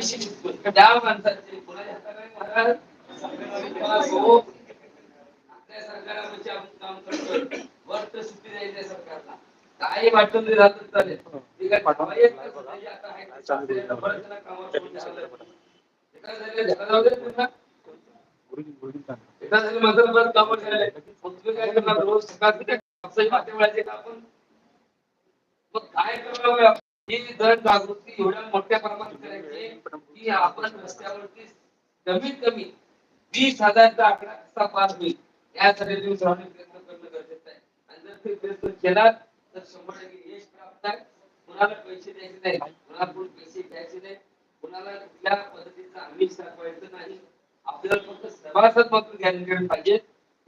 त्या माणसाचे महाराज आपल्या सरकारामध्ये आपण काम करतोय सुट्टी सरकारला काही वाटून राहत चालेल ठीक आहे एका झाले, माझं कामावर झालंय. मग तुम्ही काय करणार रोज सकाळी काय आपण मग काय करावं ही जनजागृती एवढ्या मोठ्या प्रमाणात करायची की आपण रस्त्यावरती कमीत कमी वीस हजारचा आकडा कसा पास होईल. यासाठी तुम्ही प्रयत्न करणं गरजेचं आहे. आणि जर ते प्रयत्न केला तर शंभर टक्के यश प्राप्त आहे. कुणाला पैसे द्यायचे नाही कुणाला कोण पैसे द्यायचे नाही कुणाला कुठल्या पद्धतीचा आमिष दाखवायचं नाही. आपल्याला फक्त सभासद मात्र घ्यायला पाहिजे.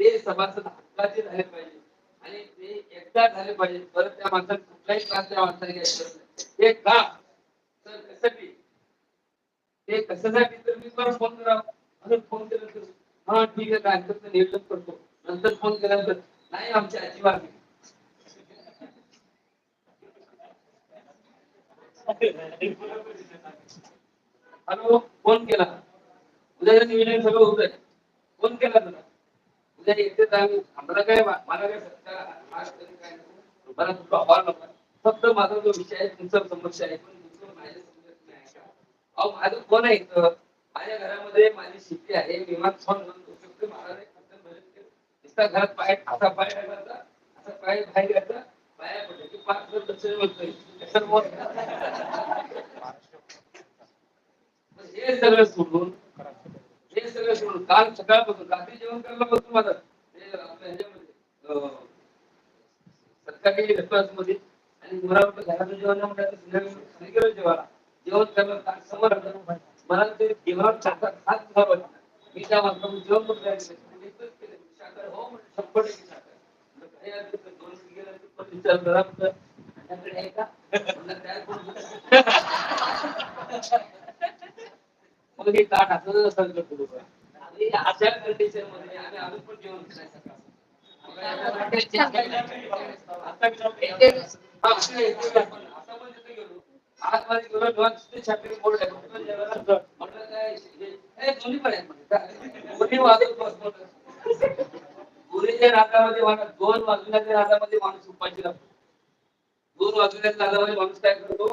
ते सभासद हक्काचे झाले पाहिजे. आणि ते एकदा झाले पाहिजे. परत त्या माणसाला कुठलाही त्रास त्या माणसाला घ्यायचा नाही. ते का तर कशासाठी? ते कशासाठी? तर मी तुम्हाला फोन करा. अजून फोन केल्यानंतर हा ठीक आहे काय हरकत नाही, करतो. नंतर फोन केल्यानंतर. नाही आमची अजिबात नाही. हॅलो फोन केला. उद्या नियोजन सगळं होत आहे फोन केला तुला उद्या येते आम्ही. आम्हाला काय मला काय सत्कार मला तुझा हॉल नको फक्त माझा जो विषय आहे तुमचा समस्या आहे पण तुमचं माझ्या समजत नाही का? अहो माझं कोण आहे माझ्या घरामध्ये माझी शेती आहे विमान फोन बनतो फक्त मला नुसता घरात पाय असा पाय टाकायचा असा पाय बाहेर घ्यायचा पाया पडायची पाच वर दक्षिण बोलतोय हे सगळं सोडून हे सगळं सोडून काल सकाळपासून रात्री जेवण करायला बसून माझं ह्याच्यामध्ये सरकारी रेस्टॉरंटमध्ये जेवण म्हटलं गेलो जेवायला. जेवण करायला समोर मला ते जेवण चालतात हात. तुला मी त्या माणसाला जेवण पण म्हणजे करायला हो शंभर टक्के मग हे ताट असं असं करतो आणि अशा कंडिशनमध्ये आम्ही अजून पण जेवण करायचं. सकाळचं. दोन वाजण्याच्या नादामध्ये माणूस उपाशी लागतो दोन वाजण्याच्या नादामध्ये माणूस काय करतो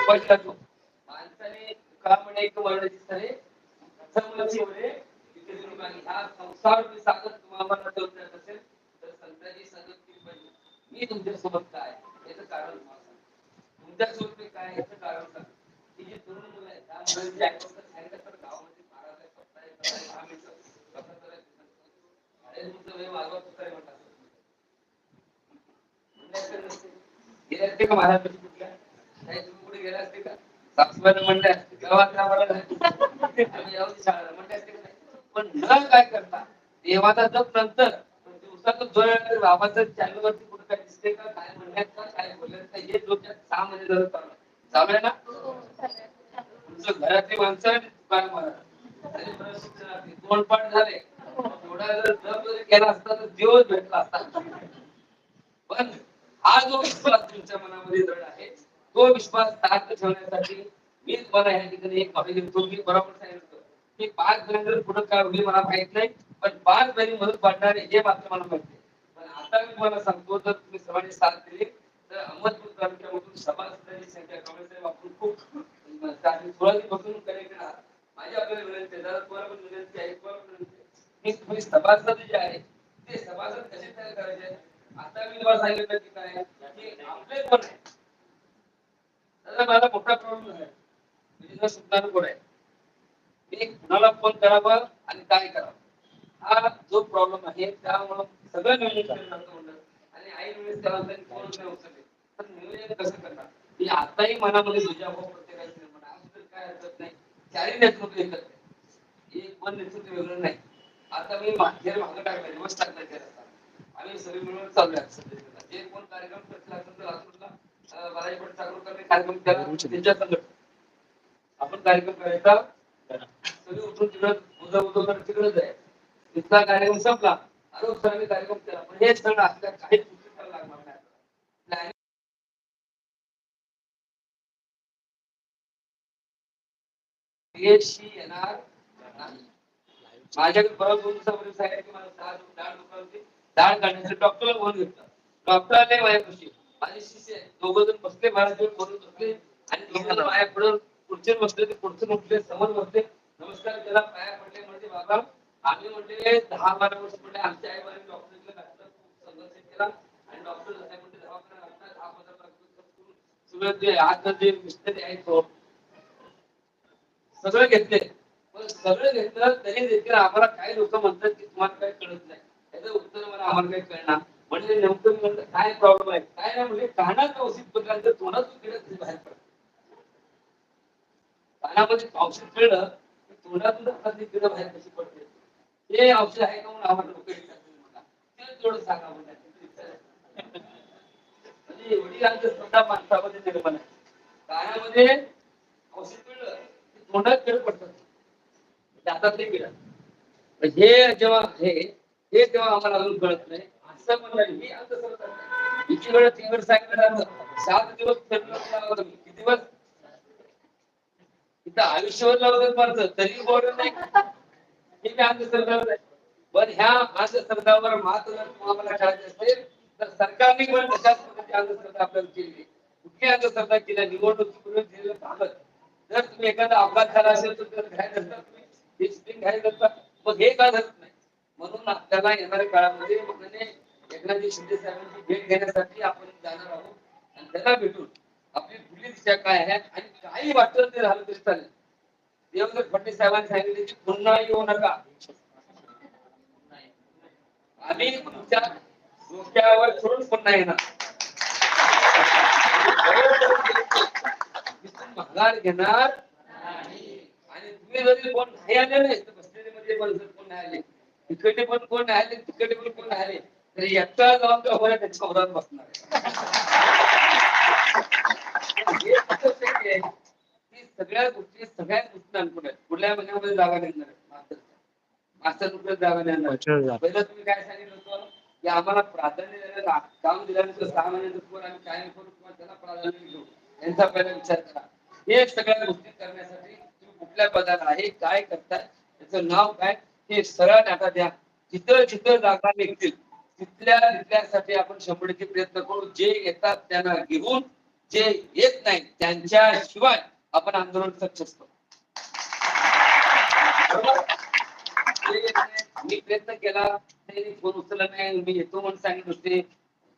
उपाशी लागतो माणसाने का म्हणे एक वर्णाची सरे संमती संसार तुम्हाला असेल तर संतांची संगत म्हणजे मी तुमच्यासोबत काय याचं कारण तुम्हाला मी काय याचं कारण सांगतो. ही जी तरुण मुलं आहेत तर सांगितलं तर गावामध्ये महाराज आम्ही अरे तुमचं वय म्हणतात. गेले असते का महाराजांची कुठल्या? काही तुम्ही कुठे गेला असते का? सासूबाईला म्हणले असते. गावात आम्हाला आम्ही जाऊ शाळा शाळेला म्हणले असते का नाही न काय करता? देवाचा जप नंतर वेळा तरी बाबाचं चॅनल वरती कुठे काय दिसते का? काय म्हणण्यात का? काय बोलण्यात का? हे डोक्यात सहा महिने झालं चालू. चालू आहे ना? तुमचं घरातली माणसं आणि दुकान शिक्षणातली दोन पाठ झाले. थोडा जर जप जरी केला असता तर दिवस भेटला असता. पण हा जो विश्वास तुमच्या मनामध्ये दृढ आहे तो विश्वास ताकद ठेवण्यासाठी मी तुम्हाला या ठिकाणी एक देतो. मी बरोबर सांगितलं. की पाच जण पुढे काय होईल मला माहीत नाही पण पाच जणी मदत पाडणारे हे मात्र मला माहिती पण आता मी तुम्हाला सांगतो जर तुम्ही सर्वांनी साथ दिली तर अहमदपूर तालुक्यामधून सभासदांची संख्या कमी साहेब आपण खूप काही सुरुवातीपासून कनेक्ट आहात माझी आपल्याला विनंती आहे दादा तुम्हाला पण विनंती आहे तुम्हाला पण विनंती आहे. मी तुम्ही सभासद जे आहे ते सभासद कसे तयार करायचे? आता मी तुम्हाला सांगितलं की काय की आपले कोण आहे? दादा माझा मोठा प्रॉब्लेम आहे. सुद्धा कोण आहे. कुणाला फोन करावा आणि काय करावं? हा जो प्रॉब्लेम आहे त्यामुळे सगळं नियोजन आणि आई वेळेस त्याला त्यांनी फोन नाही उचलले तर नियोजन कसं करणार? आताही मनामध्ये दुजाभाव प्रत्येकाचे निर्माण आहे. आज काय हरकत नाही. चारही नेतृत्व आहे. एक पण नेतृत्व वेगळं नाही. आता मी मागे मागं टाकलं दिवस टाकलं त्या रस्त्याला. आम्ही सगळे मिळून. जे कोण कार्यक्रम करतील असेल तर लातूरला अं, बाराई पण चाकूर करणे कार्यक्रम त्यांच्या आपण कार्यक्रम करायचा सगळे उठून तिकडं उजव उजव करत तिकडंच आहे. तिथला कार्यक्रम संपला. अरे सरांनी कार्यक्रम केला. पण हे सण असल्या काही चुकी लागणार नाही. येणार माझ्याकडे परत दोन दिवसापूर्वी सांगितलं की मला डाळ डाळ दुखत होती. डाळ काढण्याचं डॉक्टरला बोलून घेतलं. डॉक्टरने माझ्यापाशी माझे शिष्य दोघं जण बसले महाराज बोलून बसले. आणि दोघं जण माझ्या पुढे पुढचे बसले ते पुढचे उठले समोर बसले. नमस्कार त्याला पाया पडले म्हणजे बाबा आम्ही म्हणजे दहा बारा वर्ष म्हणजे आमच्या आई वडील डॉक्टरला घातलं संघर्ष केला आणि डॉक्टर साहेब म्हणजे दवाखाना घातला दहा पंधरा लाख रुपये खर्च करून सगळं जे आता जे मिस्त्री आहे तो सगळं घेतले. पण सगळं घेतलं तरी देखील आम्हाला काही लोक म्हणतात की तुम्हाला काही कळत नाही. त्याचं उत्तर मला आम्हाला काही कळणार. म्हणजे नेमकं मी म्हणलं काय प्रॉब्लेम आहे? काय नाही म्हणजे कानात औषध पडल्यानंतर तोंडातून किडे बाहेर पडत कानामध्ये औषध पिळलं तोंडातून हातातली किडे बाहेर कशी पडते? हे औषध आहे का? म्हणून आम्हाला लोक मला. ते थोडं सांगा म्हणजे म्हणजे एवढी अंधश्रद्धा माणसामध्ये निर्माण आहे. कानामध्ये औषध पिळलं तोंडात किडे पडतात. म्हणजे दातातले किडे हे जेव्हा हे हे तेव्हा आम्हाला अजून कळत नाही. असं म्हणलं ही अंधश्रद्धा इतकी वेळ तीन वेळ सांगितलं सात दिवस फिरणं किती दिवस आयुष्यभर लावलं मारतं तरी बोल नाही. हे मी अंधश्रद्धावर आहे. पण ह्या अंधश्रद्धावर मात जर तुम्हाला करायचे असेल तर सरकारने पण तशाच पद्धतीची अंधश्रद्धा आपल्याला केली. कुठली अंधश्रद्धा केल्या निवडणुकीपूर्वी दिलेलं जर तुम्ही एखादा अपघात झाला असेल तर त्याला घाय तुम्ही. हे shooting मग हे का धरत नाही? म्हणून आपल्याला येणाऱ्या काळामध्ये माननीय एकनाथजी शिंदे साहेबांची भेट घेण्यासाठी आपण जाणार आहोत आणि त्यांना भेटून आपली खुली दिशा काय आहे? आणि काही वाटलं ते झालं तरी चालेल. देवेंद्र फडणवीस साहेबांनी सांगितले की पुन्हा येऊ नका. आम्ही तुमच्या डोक्यावर सोडून पुन्हा येणार. पगार घेणार आणि तुम्ही जरी कोण नाही आले नाही तर बसलेले मध्ये पण जर कोण नाही आले तिकडे पण कोण नाही आले तिकडे पण कोण नाही आले तर एकटा जाऊन तो त्याच्या उरात बसणार सगळ्या गोष्टी सगळ्या गोष्टी अनुकूल आहेत. पुढल्या महिन्यामध्ये जागा निघणार मास्टरच्या. मास्टर नुकतंच जागा निघणार. पहिलं तुम्ही काय सांगितलं होतं? की आम्हाला प्राधान्य देण्याचं काम दिल्यानंतर सहा महिन्याचं पोर आम्ही काय करू किंवा त्याला प्राधान्य देऊ. यांचा पहिला विचार करा. हे सगळ्या गोष्टी करण्यासाठी तुम्ही कुठल्या पदाला आहे काय करताय त्याचं नाव काय हे सरळ डाटा द्या. जिथं जिथं जागा निघतील तिथल्या तिथल्यासाठी आपण शंभर टक्के प्रयत्न करू. जे येतात त्यांना घेऊन जे येत नाही त्यांच्याशिवाय आपण आंदोलन सक्सेस करू मी प्रयत्न केला. फोन उचलला नाही. मी येतो म्हणून सांगितलं होते.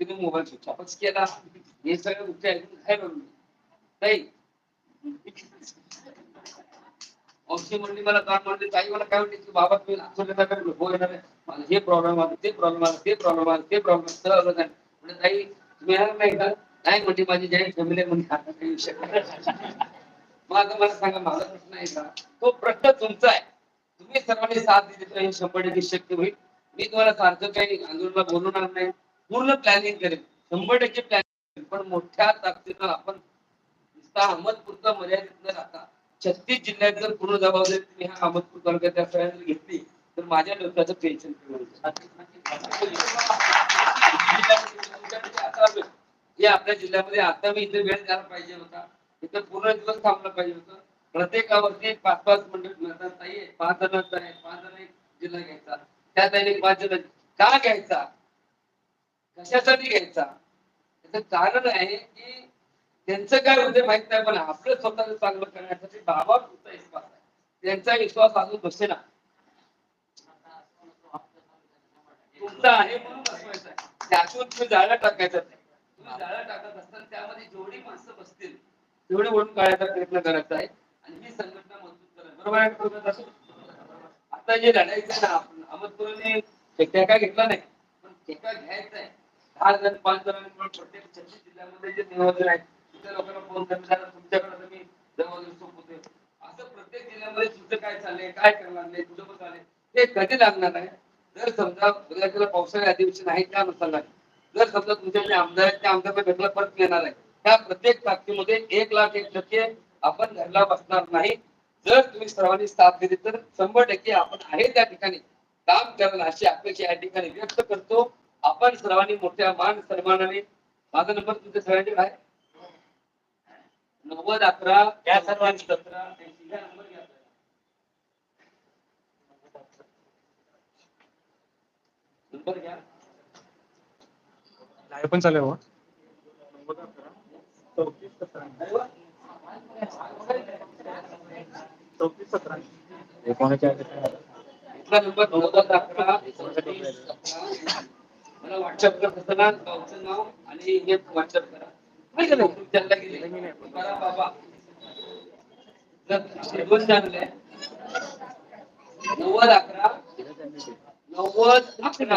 तुम्ही मोबाईल स्विच ऑफच केला. हे सगळ्या गोष्टी ऐकून काय करू नाही. औषधी म्हणली मला काय म्हणली ताई मला काय म्हणते की बाबा तुम्ही नागपूरला काय हो येणार आहे. मला हे प्रॉब्लेम आला ते प्रॉब्लेम आला ते प्रॉब्लेम आला ते प्रॉब्लेम सगळं काय म्हणजे ताई तुम्ही येणार नाही का? नाही म्हणजे माझी जॉईंट फॅमिली म्हणजे काही विषय मग आता मला सांगा माझा प्रश्न आहे का? तो प्रश्न तुमचा आहे. तुम्ही सर्वांनी साथ दिली तर हे शंभर टक्के शक्य होईल. मी तुम्हाला सारखं काही आंदोलनाला बोलवणार नाही. पूर्ण प्लॅनिंग करेल शंभर टक्के प्लॅनिंग पण मोठ्या ताकदीनं आपण नुसता अहमदपूरचा मर्यादित न राहता छत्तीस जिल्ह्यात जर पूर्ण जबाबदारी तुम्ही ह्या अहमदपूर तालुक्यात सगळ्यांनी घेतली तर माझ्या डोक्याचं टेन्शन हे आपल्या जिल्ह्यामध्ये आता मी इथे वेळ द्यायला पाहिजे होता. इथं पूर्ण दिवस थांबलं पाहिजे होतं. प्रत्येकावरती पाच पाच मंडळ मिळतात नाहीये पाच जणांचा आहे पाच जण एक जिल्हा घ्यायचा. त्या आणि पाच जण का घ्यायचा? कशासाठी घ्यायचा? त्याच कारण आहे की त्यांचं काय होते माहीत नाही पण आपलं स्वतःच चांगलं करण्यासाठी बाबा तुमचा विश्वास आहे. त्यांचा विश्वास अजून बसेना. तुमचा आहे म्हणून बसवायचा त्यातून तुम्ही जागा टाकायचं नाही. जाळं टाकत असताना त्यामध्ये जेवढी माणसं बसतील तेवढे ओढून काढायचा प्रयत्न करायचा आहे. आणि ही संघटना मजबूत करायची बरोबर आहे आता जे लढायचं ना आपण अहमदपुराने ठेका घेतला नाही पण ठेका घ्यायचा आहे. दहा जण पाच जण प्रत्येक छत्तीस जिल्ह्यामध्ये जे नियोजन आहे तिथे लोकांना फोन करणार झाला तुमच्याकडे तुम्ही जबाबदारी सोपवते असं प्रत्येक जिल्ह्यामध्ये तुझं काय चाललंय काय करणार नाही तुझं पण चाललंय ते कधी लागणार आहे? जर समजा बघायला पावसाळी अधिवेशन आहे त्यानुसार लागेल. जर समजा तुमच्या जे आमदार आहेत त्या आमदार भेटला परत येणार आहे त्या प्रत्येक ताकदीमध्ये एक लाख एक टक्के आपण धरला बसणार नाही. जर तुम्ही सर्वांनी साथ दिली तर शंभर टक्के आपण आहे त्या ठिकाणी. काम करणं अशी अपेक्षा या ठिकाणी व्यक्त करतो. आपण सर्वांनी मोठ्या मान सन्मानाने माझा नंबर तुमच्या सगळ्यांचे आहे नव्वद अकरा या सर्वांनी. सतरा नंबर घ्या. अकरा पण सतरा. मला व्हॉट्सअप करत असताना नाव आणि हे व्हॉट्सअप करा त्यांना गेले बाबा जर जेवण आहे नव्वद अकरा नव्वद अकरा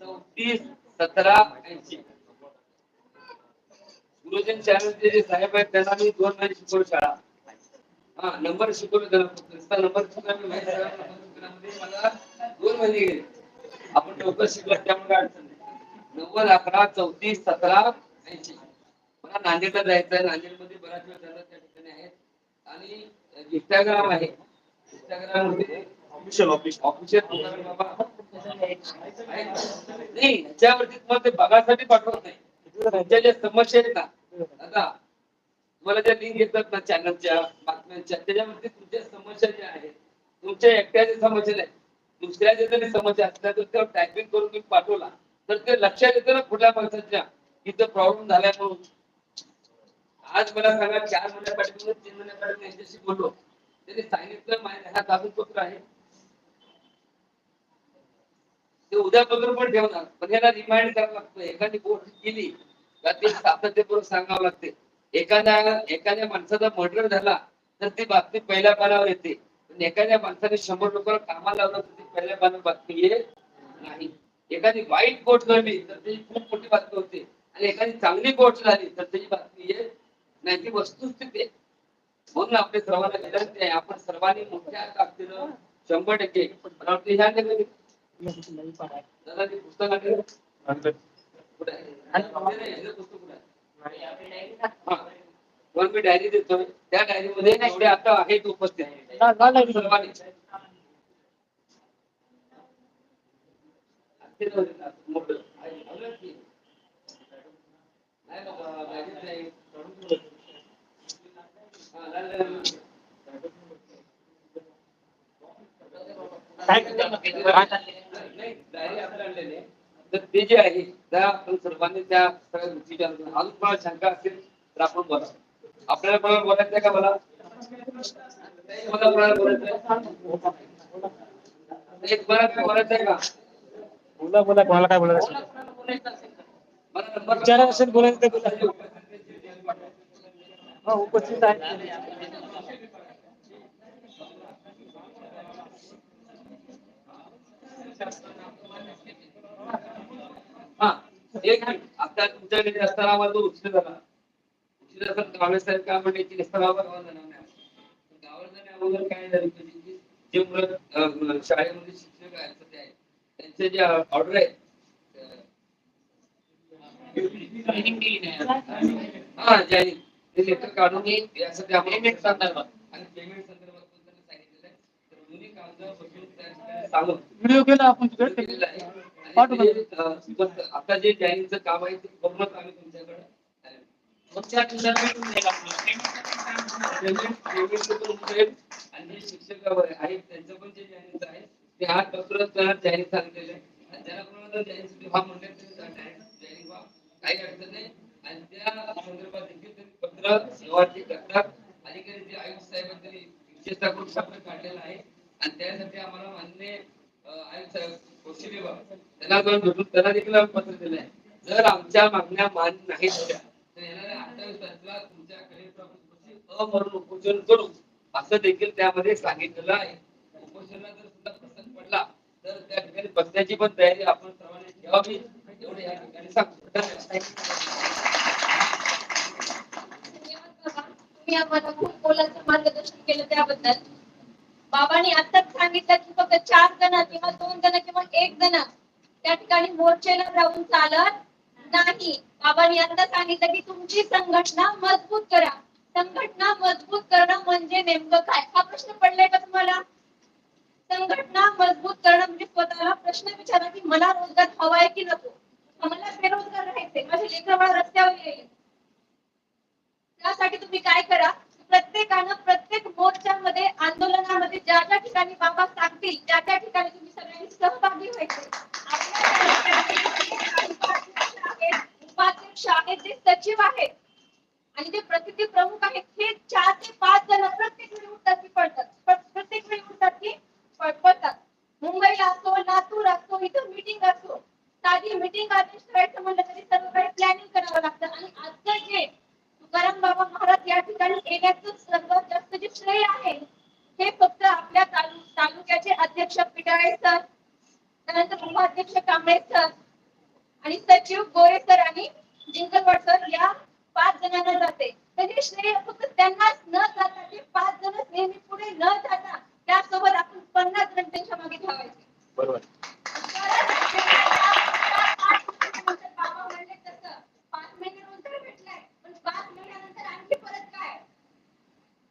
चौतीस सतरा ऐंशी. गुरुजन चॅनलचे जे साहेब आहेत त्यांना मी दोन महिने शिकवलं शाळा. हा नंबर शिकवलं फक्त. नुसता नंबर मला दोन महिने गेले. आपण लवकर शिकलो त्यामुळे अडचण नाही. नव्वद अकरा चौतीस सतरा ऐंशी. मला नांदेडला जायचं आहे नांदेडमध्ये बराच वेळ झाला त्या ठिकाणी आहे आणि इंस्टाग्राम आहे. इंस्टाग्राममध्ये ऑफिशियल ऑफिस ऑफिशियल बाबा नाही त्याच्यावरती तुम्हाला ते बघासाठी पाठवत नाही. तुमच्या ज्या समस्या आहेत ना आता तुम्हाला ज्या लिंक येतात ना चॅनलच्या बातम्यांच्या त्याच्यावरती तुमच्या समस्या ज्या आहेत तुमच्या एकट्याच्या समस्या नाही दुसऱ्याच्या जरी समस्या असल्या तर त्यावर टायपिंग करून तुम्ही पाठवला तर ते लक्षात येतं ना कुठल्या माणसाच्या. इथं प्रॉब्लेम झालाय म्हणून. आज मला सांगा चार महिन्या तीन महिन्या यांच्याशी बोललो. त्यांनी सांगितलं माझ्या हा कागदपत्र आहे. ते उद्यापासून पण ठेवणार. पण याला रिमाइंड करावं लागतं. एखादी गोष्ट केली का ते सातत्यपूर्वक सांगावं लागते. एखाद्या एखाद्या माणसाचा मर्डर झाला तर ती बातमी पहिल्या पानावर येते. पण एखाद्या माणसाने शंभर लोकांना कामाला लावलं तर ती पहिल्या पानावर बातमी येत नाही. एखादी वाईट गोष्ट घडली तर त्याची खूप मोठी बातमी होते. आणि एखादी चांगली गोष्ट झाली तर त्याची बातमी येत नाही. ती वस्तुस्थिती आहे म्हणून आपल्या सर्वांना विनंती आहे. आपण सर्वांनी मोठ्या ताकदीनं शंभर टक्के मला वाटतं ह्या मी डायरी देतो त्या डायरी मध्ये आता आहेत उपस्थित ते जाऊ दे ना, मोठं. आहे, आवडेल की? नाही बाबा, डायरीत नाही. हा, नाही, नाही, नाही. नाही, डायरी आपण आणलेली आहे. तर ते जे आहे त्या आपण सर्वांनी त्या सगळ्या गोष्टीच्या अजून कोणाला शंका असेल तर आपण बोला आपल्याला कोणाला बोलायचं आहे का मला मला कोणाला बोलायचं आहे? एक मला काय बोलायचं आहे का बोला बोला कोणाला काय बोलायचं असेल. कोणाला बोलायचं असेल का? मला नंबर विचारायचं असेल बोलायचं तर बोला. हा, उपस्थित आहे हा एक आता तुमच्याकडे असताना तो उशीर झाला. उशीर झाला. कावळे साहेब काय म्हणले की स्तरावर गावाला जाण्या अगोदर काय झालं म्हणजे जे- मुलं शाळेमध्ये शिक्षक आहेत सध्या आहेत, त्यांचे जे ऑर्डर आहेत हा जॉईनिंग ते लेटर काढून यासाठी आपण पेमेंट संदर्भात आणि पेमेंट संदर्भात पण त्यांनी सांगितलेलं आहे तर दोन्ही कागद बसून त्या ठिकाणी सांगून व्हिडिओ केला आपण तिकडे. आता जे जॉईनिंगचं काम आहे ते करूनच आम्ही तुमच्याकडे. आणि शिक्षक आहेत त्यांचं पण जे आहे ते त्यांना सांगितलेलं आहे. ज्याला कोणाला म्हणले काही अडचण नाही. आणि त्या संदर्भात देखील ते पत्र करतात अधिकारी जे आयुक्त साहेबांनी त्यांनी विशेषतः करून शब्द काढलेला आहे आणि त्यासाठी आम्हाला मान्य अं, आयुक्त साहेब कौशल्य त्यांना जाऊन भेटून त्यांना देखील आम्ही पत्र दिलं आहे जर आमच्या मागण्या मान्य नाही झाल्या तर येणाऱ्या अठ्ठावीस तारखेला अमरण उपोषण करू असं देखील त्यामध्ये सांगितलेलं आहे. उपोषणाला जर सुद्धा प्रसंग पडला तर त्या ठिकाणी बसण्याची पण तयारी आपण सर्वांनी ठेवावी. एवढे या ठिकाणी सांगतो. धन्यवाद. आम्हाला खूप मार्गदर्शन केलं त्याबद्दल. बाबांनी आताच सांगितलं की फक्त चार जण किंवा दोन जण किंवा एक जण त्या ठिकाणी मोर्चेला राहून चालत नाही. बाबांनी आता सांगितलं की तुमची संघटना मजबूत करा. संघटना मजबूत करणं म्हणजे नेमकं काय? हा प्रश्न पडलाय का तुम्हाला? संघटना मजबूत करणं म्हणजे स्वतःला प्रश्न विचारा की मला रोजगार हवाय की नको? मला बेरोजगार राहायचे माझे लेकर मला रस्त्यावर येईल त्यासाठी तुम्ही काय करा? प्रत्येकानं प्रत्येक मोर्चामध्ये आंदोलनामध्ये ज्या ज्या ठिकाणी बाबा सांगतील त्या त्या ठिकाणी तुम्ही सगळ्यांनी सहभागी व्हायचे. उपाध्यक्ष आहेत जे सचिव आहेत आणि जे प्रतिनिधी प्रमुख आहेत हे चार ते पाच जण प्रत्येक वेळी उठतात की पडतात प्रत्येक वेळी उठतात की पडतात मुंबईला असो लातूर असो इथं मीटिंग असो. साधी मीटिंग अरेंज करायचं म्हणलं तरी सर्व काही प्लॅनिंग करावं लागतं. आणि आजचं जे तुकाराम बाबा महाराज या ठिकाणी सर्वात जास्त जे श्रेय आहे हे फक्त आपल्या तालुक्याचे अध्यक्ष पिटाळे सर त्यानंतर उपाध्यक्ष कांबळे सर आणि सचिव गोरे सर आणि जिंकलवाड सर या पाच जणांना जाते. तर हे श्रेय फक्त त्यांनाच न जाता ते पाच जण नेहमी पुढे न जाता त्यासोबत आपण पन्नास जण त्यांच्या मागे धावायचे. बरोबर बाबा म्हणले तसं पाच महिने नंतर भेटलाय पण पाच महिन्यानंतर आणखी परत काय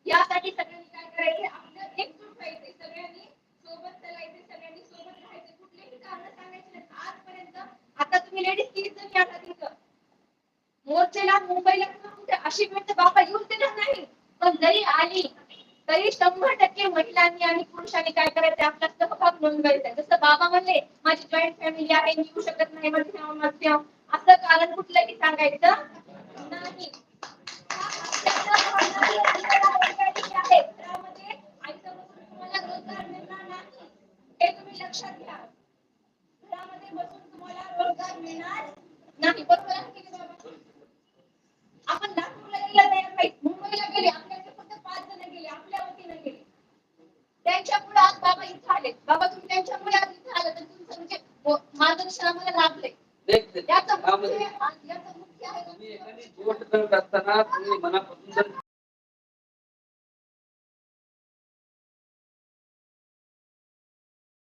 यासाठी सगळ्यांनी काय करायचे पाहिजे सगळ्यांनी सोबत चालायचे सगळ्यांनी सोबत राहायचे. कुठलेही कारण सांगायचे नाही. आजपर्यंत आता तुम्ही लेडीज तीस जण या तिथं मोर्चेला मुंबईला किंवा कुठे अशी वेळ तर बाबा येऊन देणार नाही. पण जरी आली तरी शंभर टक्के महिलांनी आणि पुरुषांनी काय करायचं? आपला सहभाग नोंदवायचा. जसं बाबा म्हणले माझी जॉईंट फॅमिली आहे मी येऊ शकत नाही मध्यम मध्यम असं कारण कुठलंही सांगायचं नाही आहे. घरामध्ये आईचं बसून तुम्हाला रोजगार मिळणार नाही हे तुम्ही लक्षात घ्या. घरामध्ये बसून तुम्हाला रोजगार मिळणार नाही. बरोबर आहे? आपण नागपूरला गेला तयार नाही मुंबईला गेले आपल्याकडे फक्त पाच जण गेले आपल्या वतीने गेले. त्यांच्या पुढे आज बाबा इथं आले. बाबा तुम्ही त्यांच्यामुळे आज इथं आले तर तुमचं म्हणजे मार्गदर्शन आम्हाला लाभले. याचं मुख्य याचं मुख्य आहे. तुम्ही एखादी गोष्ट करत असताना तुम्ही मनापासून जर